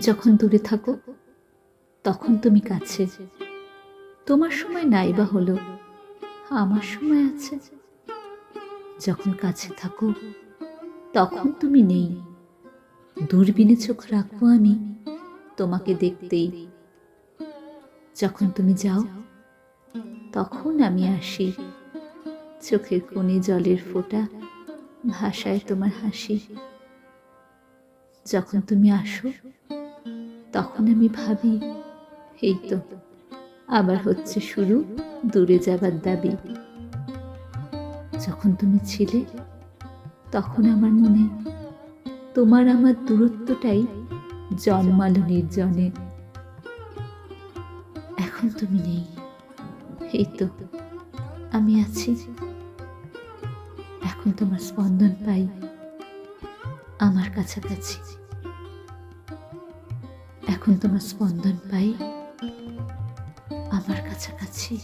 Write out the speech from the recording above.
যখন দূরে থাকো, তখন তুমি কাছে। তোমার সময় নাই বা হলো, আমার সময় আছে। যখন কাছে থাকো, তখন তুমি নেই। দূরবীনে চোখ রাখব আমি, তোমাকে দেখতেই। যখন তুমি যাও, তখন আমি আসি। চোখের কোণে জলের ফোঁটা, ভাষায় তোমার হাসি। যখন তুমি আসো তখন আমি ভাবি, এই তো, আবার হচ্ছে শুরু দূরে যাবার দাবি। যখন তুমি ছিলে, তখন আমার মনে, তোমার আমার দূরত্বটাই জন্মালো নির্জনে। এখন তুমি নেই। এই তো, আমি আছি। এখন তোমার স্পন্দন পাই। আমার কাছাকাছি। এখন তোমার স্পন্দন পাই আমার কাছাকাছি।